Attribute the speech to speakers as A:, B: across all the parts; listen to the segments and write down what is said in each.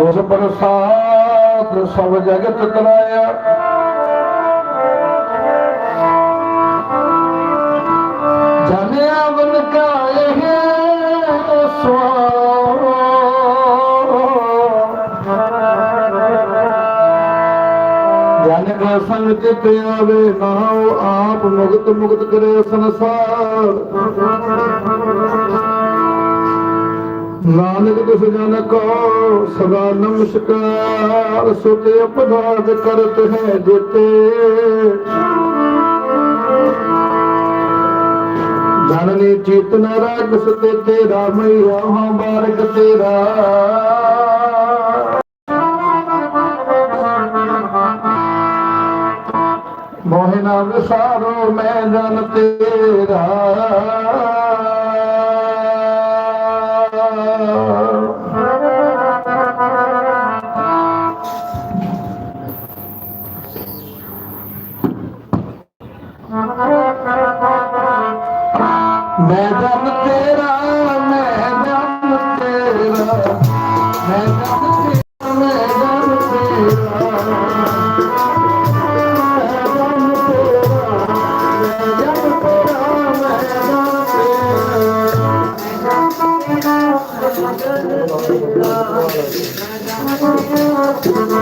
A: ਉਸ ਪ੍ਰਸਾਦ ਸਭ ਜਗਤ ਤਰਾਇਆ। ਜਨਿਆ ਬਨ ਕਾਏ ਜਨ ਕਾ ਸੰਗ ਚਿਤ ਆਵੇ, ਨਾਉ ਆਪ ਮੁਕਤ ਮੁਕਤ ਕਰੇ ਸੰਸਾਰ। ਨਾਨਕ ਤਿਸ ਜਨ ਕੋ, ਸਦਾ ਨਮਸਕਾਰ ਸੁਤੇ ਅਪਰਾਧ ਕਰਤ ਹੈ ਜਿਤੇ। ਜਨਨੀ ਚੇਤਨ ਰਾਗ ਸੁਤੇ ਤੇਰਾ ਮਈਆ ਹਾਂ ਬਾਰਕ ਤੇਰਾ। ਮੋਹਿ ਨਾ ਵਿਸਾਰੋ ਮੈਂ ਜਨ ਤੇਰਾ। मैदम तेरा मैदम तेरा मैदम तेरा मैदम तेरा Thank you.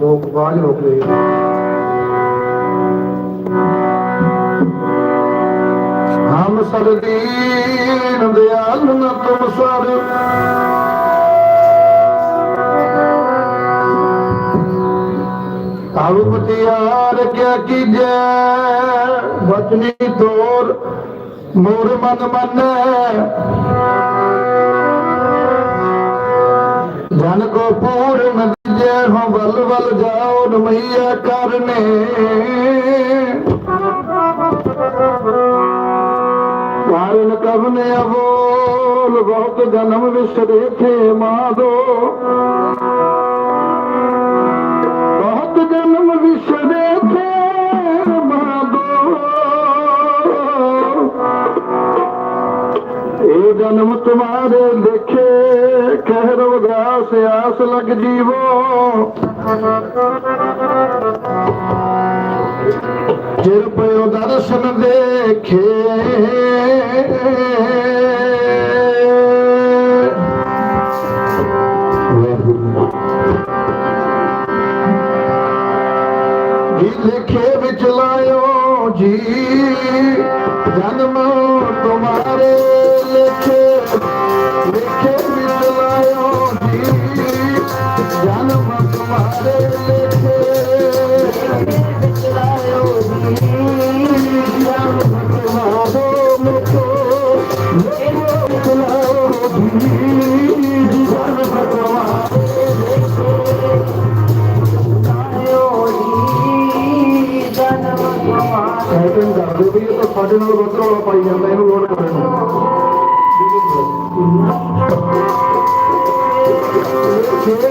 A: ਲੋਕ ਬਾਜ ਰੋਕ ਲਈ ਹਮ ਸਰਦੀਨ ਦਿਆਲ ਨ ਤੁਮ ਸਰ। ਤਬ ਪਤਿਆਰ ਕਿਆ ਕੀਜੈ? ਬਚਨੀ ਤੋਰ ਮੋਰ ਮਨ ਮੰਨੈ। ਜਨ ਕੋ ਪੂਰਨ ਦੀਜੈ ਹੋ ਬਲ ਬਲ ਜਾਓ ਨਮਈਆ ਕਰਨੇ। ਕਾਰਨ ਕਵਨੇ ਅਬੋਲ ਬਹੁਤ ਜਨਮ ਵਿਸ਼ ਦੇਖੇ ਮਾਦੋ। ਇਹ ਜਨਮ ਤੁਮਾਰੇ ਲਿਖੇ ਕਹਿ ਰੋਗਾਸ ਆਸ ਲਗ ਜੀਵੋ ਜਿਰ ਪਇਓ ਦਰਸ਼ਨ ਦੇਖੇ ਜੀ ਲਿਖੇ ਵਿੱਚ ਲਾਇਓ ਜੀ ਜਨਮ ਤੁਮਾਰੇ I'm going to go to the. I'm going to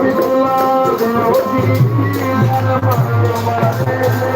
A: go to the. Thank you.